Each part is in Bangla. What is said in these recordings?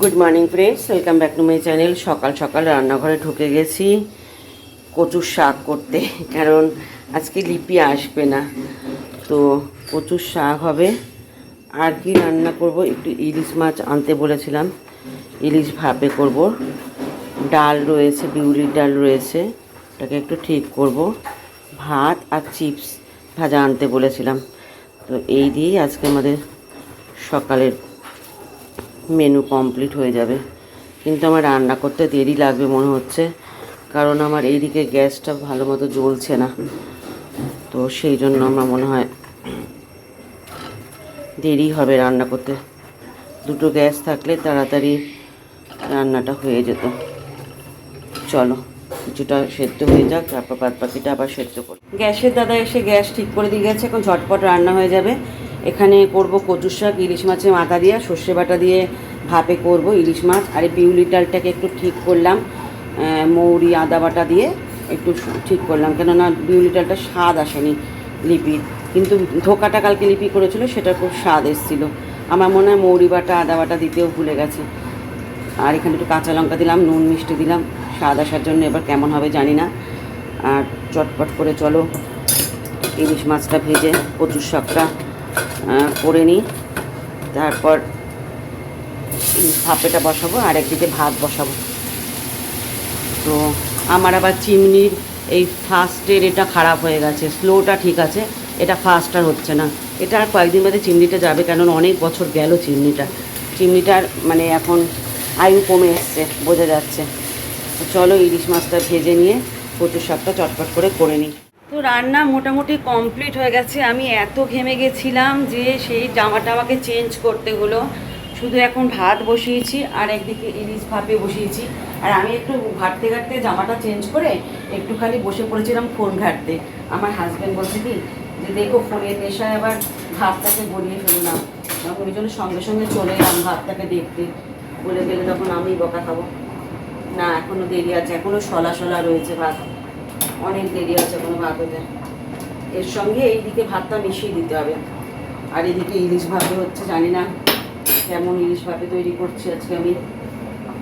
Good morning friends welcome back to my channel সকাল সকাল রান্নাঘরে ঢুকে গেছি। কচুর শাক করতে, কারণ আজকে লিপি আসবে না। তো কচুর শাক হবে। আর কি রান্না করব? একটু ইলিশ মাছ আনতে বলেছিলাম। ইলিশ ভাপে করব। ডাল রয়েছে, বিউলির ডাল রয়েছে। ওটাকে একটু ঠিক করব। ভাত আর চিপস ভাজা আনতে বলেছিলাম। তো এই দিয়েই আজকে আমাদের সকালের মেনু কমপ্লিট হয়ে যাবে। কিন্তু আমার রান্না করতে দেরি লাগবে মনে হচ্ছে। কারণ আমার এইদিকে গ্যাসটা ভালো মতো জ্বলছে না। তো সেই জন্য আমার মনে হয় দেরি হবে রান্না করতে। দুটো গ্যাস থাকলে তাড়াতাড়ি রান্নাটা হয়ে যেত। চলো, কিছুটা সেদ্ধ হয়ে যাক, তারপর বাকিটা আবার সেদ্ধ করি। গ্যাসের দাদা এসে গ্যাস ঠিক করে দিয়ে গেছে, এখন ঝটপট রান্না হয়ে যাবে। এখানে করব কচুর শাক, ইলিশ মাছের মাথা দিয়ে, সর্ষে বাটা দিয়ে ভাপে করব ইলিশ মাছ, আর এই বিউলি ডালটাকে একটু ঠিক করলাম মৌরি, আদা বাটা দিয়ে একটু ঠিক করলাম, কেননা বিউলি ডালটা স্বাদ আসেনি লিপির। কিন্তু ধোকাটা কালকে লিপি করেছিল সেটা খুব স্বাদ এসেছিল। আমার মনে হয় মৌরি বাটা, আদা বাটা দিতেও ভুলে গেছে। আর এখানে একটু কাঁচা লঙ্কা দিলাম, নুন মিষ্টি দিলাম, স্বাদ আসার জন্য এবার কেমন হবে জানি না। আর চটপট করে চলো, ইলিশ মাছটা ভেজে, কচুর শাকটা করে নিই। তারপর ভাপেটা বসাবো, আর একদিকে ভাত বসাবো। তো আমার আবার চিমনির এই ফার্স্টের এটা খারাপ হয়ে গেছে, স্লোটা ঠিক আছে, এটা ফাস্ট আর হচ্ছে না। এটা আর কয়েকদিন বাদে চিমনিটা যাবে, কারণ অনেক বছর গেল চিমনিটা। চিমনিটার মানে এখন আয়ু কমে এসছে, বোঝা যাচ্ছে। চলো ইলিশ মাছটা ভেজে নিয়ে কচুর শাকটা চটপট করে করে নিই। তো রান্না মোটামুটি কমপ্লিট হয়ে গেছে। আমি এত ঘেমে গেছিলাম যে সেই জামাটা আমাকে চেঞ্জ করতে হলো। শুধু এখন ভাত বসিয়েছি আর একদিকে ইলিশ ভাপে বসিয়েছি। আর আমি একটু ঘাটতে ঘাটতে জামাটা চেঞ্জ করে একটুখানি বসে পড়েছিলাম ফোন ঘাটতে। আমার হাজব্যান্ড বলছে কি, যে দেখো ফোনের নেশায় আবার ভাতটাকে গড়িয়ে ফেললাম তখন ওই জন্য সঙ্গে সঙ্গে চলে এলাম ভাতটাকে দেখতে। বলে গেলে, তখন আমি বকা খাব। না এখনও দেরি আছে এখনও সলা সলা রয়েছে ভাত। অনেক দেরি আছে এখনও ভাত এর সঙ্গে এইদিকে ভাতটা মিশিয়ে দিতে হবে। আর এদিকে ইলিশ ভাবে হচ্ছে, জানি না কেমন ইলিশ ভাবে তৈরি করছি আজকে আমি।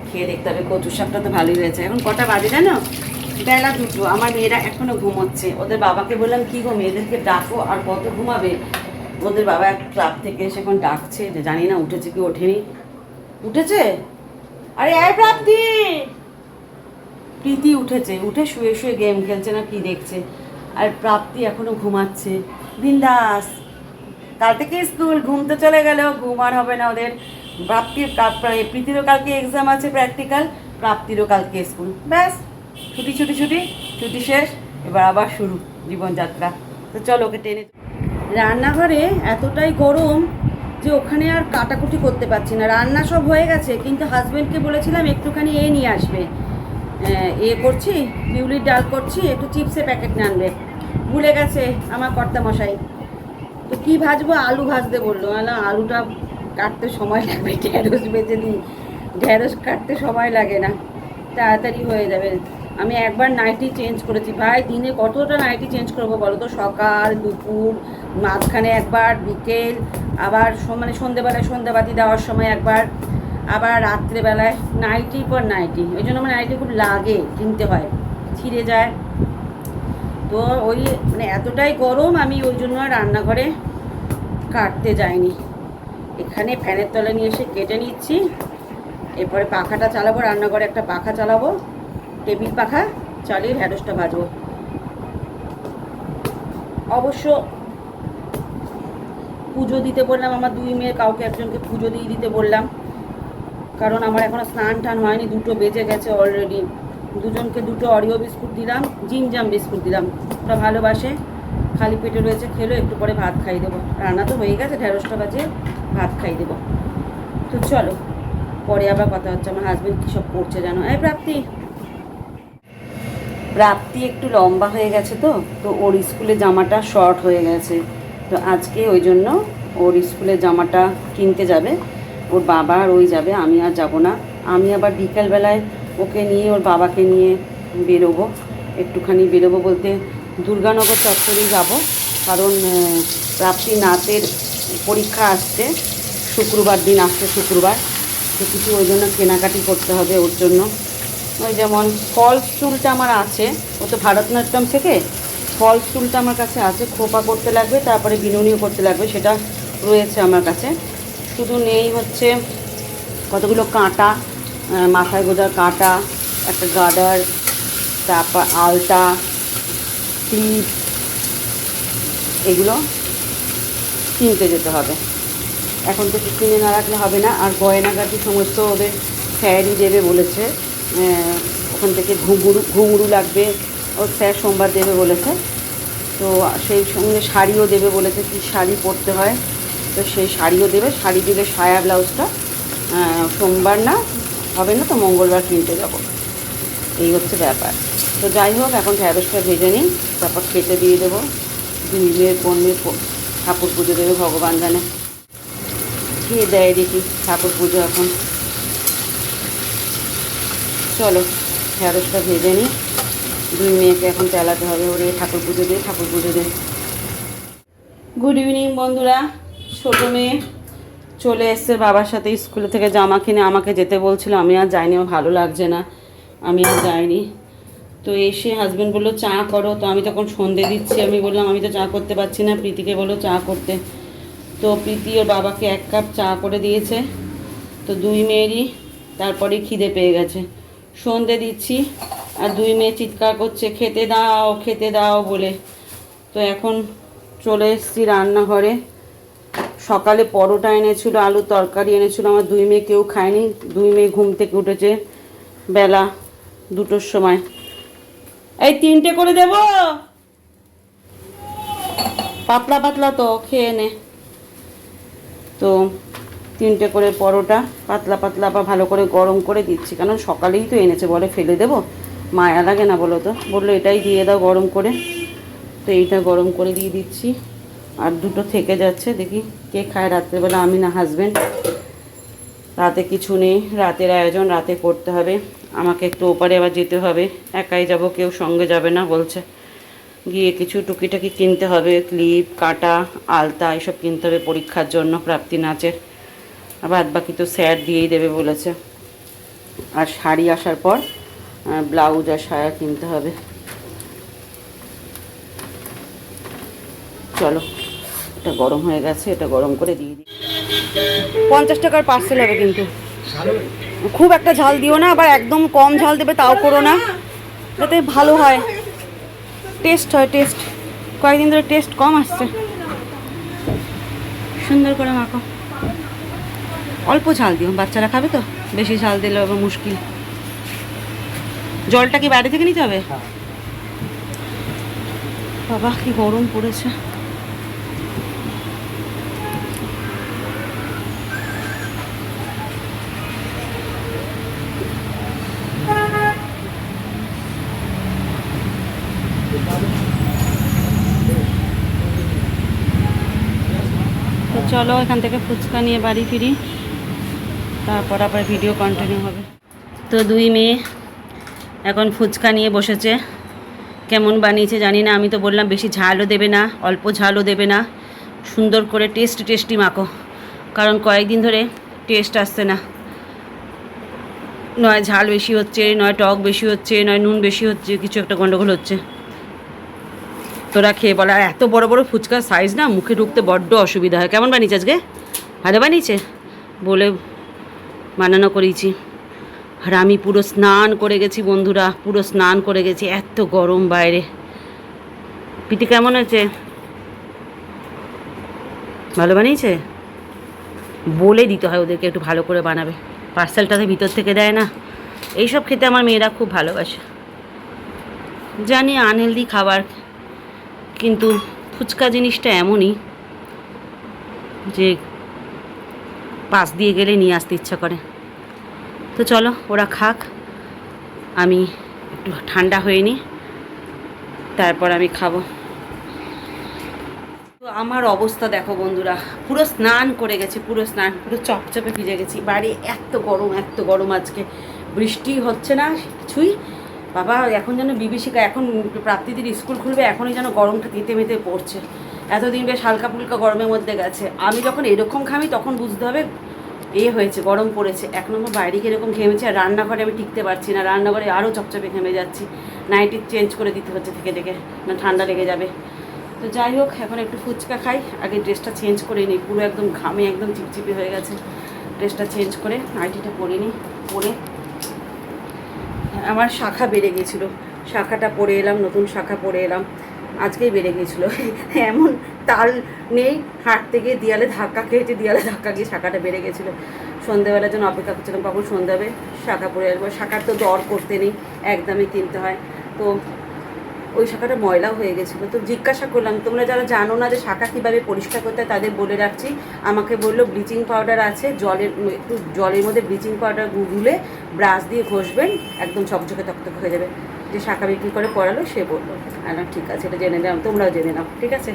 খেয়ে দেখতে হবে কচু শাকটা তো ভালোই হয়েছে। এখন কটা বাজে জানো? বেলা দুটো, আমার মেয়েরা এখনও ঘুমোচ্ছে। ওদের বাবাকে বললাম, কি গো, মেয়েদেরকে ডাকো আর কত ঘুমাবে? ওদের বাবা এক ক্লাব থেকে এসে এখন ডাকছে জানি না উঠেছে কি ওঠেনি। উঠেছে? আরে প্রাপ্তি! প্রীতি উঠেছে, উঠে শুয়ে শুয়ে গেম খেলছে না কি দেখছে। আর প্রাপ্তি এখনও ঘুমাচ্ছে। বিন্দাস। কাল থেকে স্কুল ঘুমতে চলে গেল ঘুম আর হবে না ওদের। প্রাপ্তির প্রীতিরও কালকে এক্সাম আছে প্র্যাকটিক্যাল প্রাপ্তিরও কালকে স্কুল ব্যাস, ছুটি ছুটি ছুটি ছুটি শেষ, এবার আবার শুরু জীবনযাত্রা। তো চলো ওকে টেনে রান্নাঘরে এতটাই গরম যে ওখানে আর কাটাকুটি করতে পারছি না। রান্না সব হয়ে গেছে, কিন্তু হাজব্যান্ডকে বলেছিলাম একটুখানি এ নিয়ে আসবে। এ করছি বিউলির ডাল করছি, একটু চিপসের প্যাকেট নিয়ে আনবে। ভুলে গেছে আমার কর্তা মশাই। তো কী ভাজবো? আলু ভাজতে বলল। না আলুটা কাটতে সময় লাগবে, ঢেঁড়স বেজে দিই। ঢেঁড়স কাটতে সময় লাগে না, তাড়াতাড়ি হয়ে যাবে। আমি একবার নাইটি চেঞ্জ করেছি। ভাই, দিনে কতটা নাইটি চেঞ্জ করব বলো তো? সকাল, দুপুর, মাঝখানে একবার, বিকেল, আবার মানে সন্ধেবেলায় সন্ধ্যাবাতি দেওয়ার সময় একবার। আবার রাত্রেবেলায় নাইটির পর নাইটি ওই জন্য আমার নাইটি খুব লাগে, কিনতে হয়। ছিঁড়ে যায়। তো ওই মানে এতটাই গরম, আমি ওই জন্য রান্নাঘরে কাটতে যাইনি। এখানে ফ্যানের তলে নিয়ে এসে কেটে নিচ্ছি। এরপরে পাখাটা চালাবো, রান্নাঘরে একটা পাখা চালাবো। টেবিল পাখা চালিয়ে ঢ্যাঁড়সটা ভাজবো। অবশ্য পুজো দিতে বললাম, আমার দুই মেয়ের কাউকে একজনকে পুজো দিয়ে দিতে বললাম। কারণ আমার এখনও স্নান টান হয়নি, দুটো বেজে গেছে অলরেডি দুজনকে দুটো অরিও বিস্কুট দিলাম, জিমজাম বিস্কুট দিলাম। ওরা ভালোবাসে, খালি পেটে রয়েছে, খেলো, একটু পরে ভাত খাই দেবো। রান্না তো হয়ে গেছে, ঢেঁড়সটা বাজে ভাত খাই দেবো। তো চলো, পরে আবার কথা হচ্ছে, আমার হাজব্যান্ড কী সব করছে জানো? এই প্রাপ্তি। প্রাপ্তি একটু লম্বা হয়ে গেছে তো তো ওর স্কুলে জামাটা শর্ট হয়ে গেছে। তো আজকে ওই জন্য ওর স্কুলে জামাটা কিনতে যাবে। ওর বাবা আর ওই যাবে, আমি আর যাব না। আমি আবার বিকালবেলায় ওকে নিয়ে, ওর বাবাকে নিয়ে বেরোবো, একটুখানি বেরোবো বলতে দুর্গানগর চত্বরেই যাব। কারণ প্রাপ্তি নাচের পরীক্ষা আসছে, শুক্রবার দিন আসছে শুক্রবার। তো কিছু ওই জন্য কেনাকাটি করতে হবে ওর জন্য। ওই যেমন ফলস চুলটা আমার আছে, ও তো ভারতনাট্যম থেকে। ফলস চুলটা আমার কাছে আছে, খোপা করতে লাগবে, তারপরে বিনুনিও করতে লাগবে, সেটা রয়েছে আমার কাছে। শুধু নেই হচ্ছে কতগুলো কাঁটা মাথায় গোজার কাঁটা, একটা গার্ডার তারপর আলতা, ক্লিপ, এগুলো কিনতে যেতে হবে। এখন তো কিনে না রাখলে হবে না, আর গয়নাগাটি সমস্ত ওদের স্যারই দেবে বলেছে ওখান থেকে ঘুঙুরু ঘুঙুরু লাগবে ওর স্যার সোমবার দেবে বলেছে, তো সেই সঙ্গে শাড়িও দেবে বলেছে কি শাড়ি পরতে হয়। তো সেই শাড়িও দেবে। শাড়ি দিলে সায়া ব্লাউজটা সোমবার না, হবে না তো মঙ্গলবার কিনতে যাব। এই হচ্ছে ব্যাপার। তো যাই হোক, এখন ঢ্যাঁড়সটা ভেজে নিই, তারপর খেতে দিয়ে দেবো। দুই মেয়ের পণ্যের ঠাকুর পুজো দেবে ভগবান জানে। খেয়ে দেয় দেখি ঠাকুর পুজো এখন। চলো, ঢ্যাঁড়সটা ভেজে নিই। দুই মেয়েকে এখন চালাতে হবে, ওরে ঠাকুর পুজো দিয়ে ঠাকুর পুজো দিয়ে গুড ইভিনিং বন্ধুরা। ছোটো মেয়ে চলে এসছে বাবার সাথে স্কুলে থেকে জামা কিনে আমাকে যেতে বলছিল, আমি আর যাইনি, আমার ভালো লাগছে না, আমি আর যাইনি। তো এসে হাজব্যান্ড বলল, চা করো। তো আমি তখন সন্ধে দিচ্ছি, আমি বললাম, আমি তো চা করতে পারছি না। প্রীতিকে বলল, চা করতে। তো প্রীতি ওর বাবাকে এক কাপ চা করে দিয়েছে। তো দুই মেয়েরই তারপরে খিদে পেয়ে গেছে। সন্ধে দিচ্ছি, আর দুই মেয়ে চিৎকার করছে, খেতে দাও খেতে দাও, বলে। তো এখন চলে এসেছি রান্নাঘরে। সকালে পরোটা এনেছিল আলুর তরকারি এনেছিল, আমার দুই মেয়ে কেউ খায়নি। দুই মেয়ে ঘুম থেকে উঠেছে বেলা দুটোর সময়। এই তিনটে করে দেব? পাতলা পাতলা তো, খেয়ে নে। তো তিনটে করে পরোটা, পাতলা পাতলা বা ভালো করে গরম করে দিচ্ছি। কারণ সকালেই তো এনেছে, বলে ফেলে দেবো। মায়া লাগে না বলো তো? বলল, এটাই দিয়ে দাও গরম করে। তো এইটা গরম করে দিয়ে দিচ্ছি। আর দুটো থেকে যাচ্ছে, দেখি কে খায় রাত্রেবেলা, আমি না হাজব্যান্ড রাতে কিছু নেই, রাতের আয়োজন, রাতে করতে হবে। আমাকে একটু ওপারে আবার যেতে হবে, একাই যাব, কেউ সঙ্গে যাবে না, বলছে। গিয়ে কিছু টুকিটাকি কিনতে হবে, ক্লিপ, কাটা, আলতা, এসব কিনতে হবে পরীক্ষার জন্য, প্রাপ্তি নাচের। আর বাদ বাকি তো স্যার দিয়েই দেবে বলেছে। আর শাড়ি আসার পর ব্লাউজ আর সায়া কিনতে হবে। চলো। এটা গরম হয়ে গেছে এটা গরম করে দিয়ে দিই। পঞ্চাশ টাকার পার্সেল হবে কিন্তু। খুব একটা ঝাল দিও না আবার একদম কম ঝাল দেবে তাও করো না। যাতে ভালো হয়। টেস্ট হয় টেস্ট কয়েকদিন ধরে টেস্ট কম আসছে। সুন্দর করে মাখো। অল্প ঝাল দিও বাচ্চারা খাবে তো? বেশি ঝাল দিলে আবার মুশকিল। জলটা কি বাইরে থেকে নিতে হবে? বাবা কি গরম পড়েছে তো চলো এখান থেকে ফুচকা নিয়ে বাড়ি ফিরি। তারপর আবার ভিডিও কন্টিনিউ হবে। তো দুই মেয়ে এখন ফুচকা নিয়ে বসেছে। কেমন বানিয়েছে জানি না, আমি তো বললাম বেশি ঝালও দেবে না, অল্প ঝালও দেবে না। সুন্দর করে টেস্ট টেস্টি মাখো। কারণ কয়েকদিন ধরে টেস্ট আসছে না। নয় ঝাল বেশি হচ্ছে, নয় টক বেশি হচ্ছে, নয় নুন বেশি হচ্ছে, কিছু একটা গন্ডগোল হচ্ছে। তোরা খেয়ে বলে, আর এত বড় বড় ফুচকার সাইজ না, মুখে ঢুকতে বড্ড অসুবিধা হয়। কেমন বানিয়েছে আজকে? ভালো বানিয়েছে। বলে বানানো করেছি। আর আমি পুরো স্নান করে গেছি বন্ধুরা, পুরো স্নান করে গেছি, এত গরম বাইরে। পিটি কেমন হয়েছে? ভালো বানিয়েছে? বলে দিতে হয় ওদেরকে, একটু ভালো করে বানাবে। পার্সেলটাতে ভিতর থেকে দেয় না। এইসব খেতে আমার মেয়েরা খুব ভালোবাসে। জানি আনহেলদি খাবার। কিন্তু ফুচকা জিনিসটা এমনই যে পাশ দিয়ে গেলে নিয়ে আসতে ইচ্ছা করে। তো চলো, ওরা খাক। আমি একটু ঠান্ডা হয়ে নিই, তারপর আমি খাব। তো আমার অবস্থা দেখো বন্ধুরা, পুরো স্নান করে গেছে, পুরো স্নান, পুরো চপচপে ভিজে গেছি। বাড়ি এত গরম এত গরম আজকে। বৃষ্টি হচ্ছে না, কিছুই বাবা, এখন যেন বিভীষিকা, এখন প্রাপ্তিদের স্কুল খুলবে, এখনই যেন গরমটা তেতে মেতে পড়ছে। এতদিন বেশ হালকা ফুলকা গরমের মধ্যে গেছে। আমি যখন এরকম খামি তখন বুঝতে হবে এ হয়েছে, গরম পড়েছে। এক নম্বর বাইরে কীরকম ঘেমেছে, আর রান্নাঘরে আমি টিকতে পারছি না। রান্নাঘরে আরও চপচপে ঘেমে যাচ্ছি। নাইটি চেঞ্জ করে দিতে হচ্ছে থেকে থেকে, না ঠান্ডা লেগে যাবে। তো যাই হোক, এখন একটু ফুচকা খাই। আগে ড্রেসটা চেঞ্জ করে নিই। পুরো একদম ঘামে একদম চিপচিপি হয়ে গেছে। ড্রেসটা চেঞ্জ করে নাইটিটা পরে নিই। পরে আমার শাখা বেড়ে গেছিল। শাখাটা পরে এলাম, নতুন শাখা পরে এলাম। আজকেই বেড়ে গেছিল। এমন তাল নেই, হাঁটতে গিয়ে দেয়ালে ধাক্কা খেয়েছে, দেয়ালে ধাক্কা গিয়ে শাখাটা বেড়ে গেছিল। সন্ধ্যাবেলার জন্য অপেক্ষা করছিলাম কখন সন্ধ্যাবে শাখা পরে আসব। শাখার তো দর করতে নেই, একদমই কিনতে হয়। তো ওই শাখাটা ময়লা হয়ে গেছিল। তো জিজ্ঞাসা করলাম, তোমরা যারা জানো না যে শাখা কীভাবে পরিষ্কার করতে হয়, তাদের বলে রাখছি। আমাকে বলল, ব্লিচিং পাউডার আছে, জলের একটু জলের মধ্যে ব্লিচিং পাউডার গুগুলে ব্রাশ দিয়ে ঘষবেন, একদম চকচকে তকতক হয়ে যাবে। যে শাখা বিক্রি করে পড়ালো, সে বলল আর ঠিক আছে, এটা জেনে নাও, তোমরাও জেনে নাও, ঠিক আছে?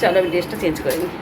চলো, আমি ড্রেসটা চেঞ্জ করে নিই।